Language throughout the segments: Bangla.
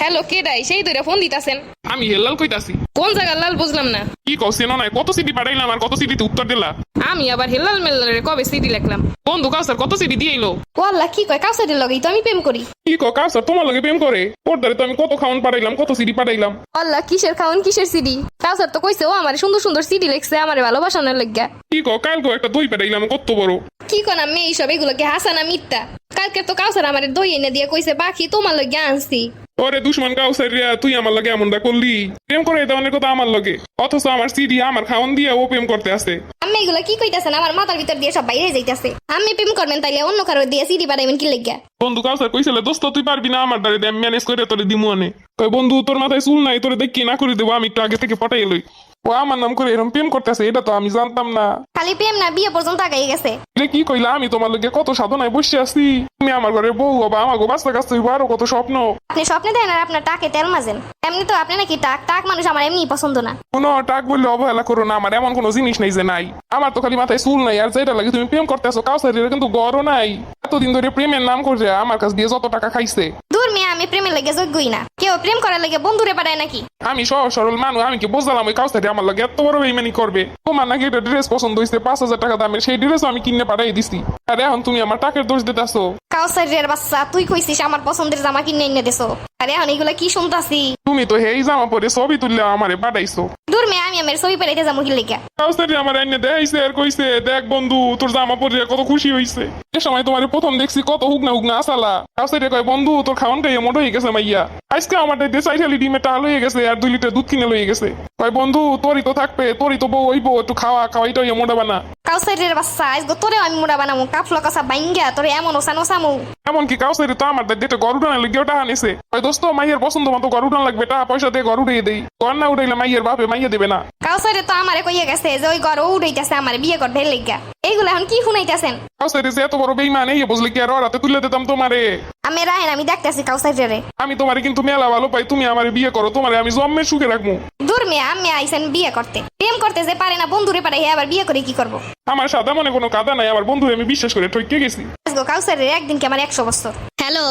হ্যালো কে ডাই? সেই ধরে ফোন দিতাছেন। আমি হেল্লাল কইতাছি। কোন জায়গার লাল বুঝলাম না। কি কও সেনো নাই? কত সিটি পাঠাইলাম আর কত সিটিতে উত্তর দিলা? আমি আবার হেলাল মেলারে কবে সিডি লিখলাম। বন্ধু কাউসার কত সিডি দিয়ে এলো ও আল্লাহ কি কয়? কাউসারের লগেই তো আমি প্রেম করি। কি কও কাউসার তোমার লগে প্রেম করে? ওর দ্বারে তো আমি কত খাওয়ান পাঠাইলাম কত সিটি পাঠাইলাম। আল্লাহ কিসের খাওন কিসের সিডি কাউসার তো কইছে ও আমার সুন্দর সুন্দর সিডি লিখছে আমার ভালোবাসানোর লাগিয়া কি কও কালকে একটা দই পাঠাইলাম কত বড়। কি কোন আমি এইসব এগুলোকে হাসানা মিথ্যা। কালকে তো কাউসার আমার দই এনে দিয়ে কইছে বাকি তোমার লগে আনছি। ওরে দুশ্মন কাউসার রিয়া তুই আমার লগে এমনটা করলি? প্রেম করে এটা অনেক কথা আমার লগে। অথচ আমার সিডি আমার খাওন দিয়ে ও প্রেম করতে আসে আমি এগুলো কি কইতাছেন? আমার মাথার ভিতর দিয়ে সব বাইরে যাইতাছে। আমি প্রেম করবেন তাইলে অন্য কারও দিয়ে সিডি বাড়াইবেন কি লাগিয়া? বন্ধু কাউসার কইছিলে দোস্ত তুই পারবি না আমার দাঁড়িয়ে ম্যানেজ করে তোরে দিমু আনে কই বন্ধু তোর মাথায় চুল নাই তোরে দেখি না করে দেবো আমি একটু আগে থেকে পটাই লই। ও আমার নাম করে এরকম প্রেম করতেছে এটা তো আমি জানতাম না। খালি প্রেম না বিয়ে পর্যন্ত আগাই গেছে। কি কইলা আমি তোমার লগে কত সাধনায় বসে আছি। তুমি আমার ঘরে বউ হবা আমার গো বাচ্চা কাছে হইবো আরও কত স্বপ্ন। আপনি স্বপ্নে দেন আর আপনার টাকে তেল মাজেন। এমনি তো আপনি নাকি টাক টাক মানুষ আমার এমনি পছন্দ না। কোনো টাক বললে অবহেলা করো না আমার এমন কোনো জিনিস নেই যে নাই। আমার তো খালি মাথায় চুল নাই আর যেটা লাগে তুমি প্রেম করতে আসো কাউসারির কিন্তু গড়ও নাই। এতদিন ধরে প্রেমের নাম করে আমার কাছ দিয়ে যত টাকা খাইছে। আমি প্রেমের লেগে যোগ্যই না। কেউ প্রেম করার লেগে বন্ধুরে পাঠায় নাকি? আমি সহজ সরল মানুষ আমি কি বুঝলাম ওই কাউসারি আমার লাগে এত বড় বেইমানি করবে? তোমার নাকি একটা ড্রেস পছন্দ হয়েছে পাঁচ হাজার টাকা দামের সেই ড্রেস আমি কিনে পাঠাই দিছি। আর এখন তুমি আমার টাকার দোষ দিতেছো। কাউসারের বাচ্চা তুই কইছিস আমার পছন্দের জামা কিনে এনে দেছো। আরে এখন এগুলা কি শুনতাছি? তুমি তো হেই জামা পরে ছবি তুললে আমারে পাঠাইছো। দূর মেয়ে আমি আমার ছবি পেরাইতে যাব কি লেগে? কাউসারি আমার এনে দেখাইছে আর কইছে দেখ বন্ধু তোর জামা পরে কত খুশি হইছে। এ সময় তোমার প্রথম দেখছি কত হুকনা হুকনা আসালা। কাউসারি কয় বন্ধু তোর খাওয়ান খাইয়ে মোটো হয়ে গেছে মাইয়া আজকে আমার দিয়ে চাইঠালি ডিমে টাল হয়ে গেছে আর দুই লিটার দুধ কিনে লয়ে গেছে। কয় বন্ধু তোরই তো থাকবে তোরই তো বউ হইবো একটু খাওয়া খাওয়াইটা হইয়া মোটা বানা। কাউসারের বাচ্চা আজ তোরে আমি মুড়া বানামু কাফলো কাসা বাইঙ্গা তোরে এমন ওসান ওসামু এমনকি কাউসারি তো আমার দিয়ে গরু টানা লেগেও টাকা নিছে। কয় দোস্ত মাইয়ের পছন্দ মতো গরু টান লাগবে টাকা পয়সা দিয়ে গরু উঠিয়ে দেই। গর না উঠাইলে মাইয়ের বাপে মাইয়া দেবে না। কাউসারে তো আমারে কইয়া গেছে যে ওই ঘর উড়াইতেছে আমার বিয়ে কর করবে লেগা। এইগুলা এখন কি শুনাইতেছেন? কাউসারি যে এত বড় বেইমান এই বুঝলি কি আর ওর হাতে তুলে দিতাম তোমারে? আমি রাহেন আমি দেখতেছি কাউসারে আমি তোমারে কিন্তু মেলা ভালো পাই তুমি আমার বিয়ে করো তোমারে আমি জন্মের সুখে রাখব। দূর মেয়ে আমি আইসেন বিয়ে করতে। প্রেম করতে যে পারে না বন্ধুরে পারে হে আবার বিয়ে করে কি করব? আমার সাদা মনে কোনো কাদা নাই আমার বন্ধু আমি বিশ্বাস করে ঠকে গেছি। গো কাউসারের একদিন কি আমার একশো বছর? হ্যালো।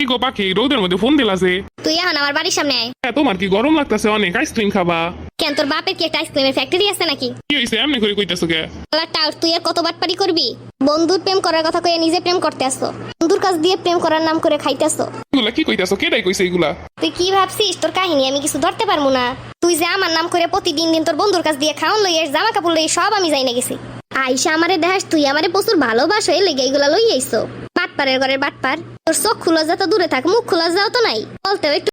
কি গো পাখি রোদের মধ্যে ফোন দিলা যে? তুই এখন আমার বাড়ির সামনে আয়। হ্যাঁ, তোমার কি গরম লাগতাছে অনেক আইসক্রিম খাবা? কেন তোর বাপের কি একটা আইসক্রিমের ফ্যাক্টরি আছে নাকি? কি হয়েছে এমনি করে কইতেছো কে? আল্লাহ টাউট তুই আর কত বাটপারি করবি? বন্ধুর প্রেম করার কথা কয়ে নিজে প্রেম করতে আসো। বন্ধুর কাছ দিয়ে প্রেম করার নাম করে খাইতেছো এগুলা কি কইতেছো? কেটাই কইছে এগুলা? তুই কি ভাবছিস? তোর কাহিনী আমি কিছু ধরতে পারব না। তুই যে আমার নাম করে প্রতিদিন দিন তোর বন্ধুর কাছ দিয়ে খাওয়ান এর জামা কাপড় লই সব আমি যাই না গেছি। আইসা আমারে দেখাস, তুই আমারে প্রচুর ভালোবাসো, এই লেগে এগুলা লই আইসো। বাটপারের ঘরের বাটপার। তোর চোখ খোলা যা, তো দূরে থাক, মুখ খোলা যাও তো নাই। বলতে একটু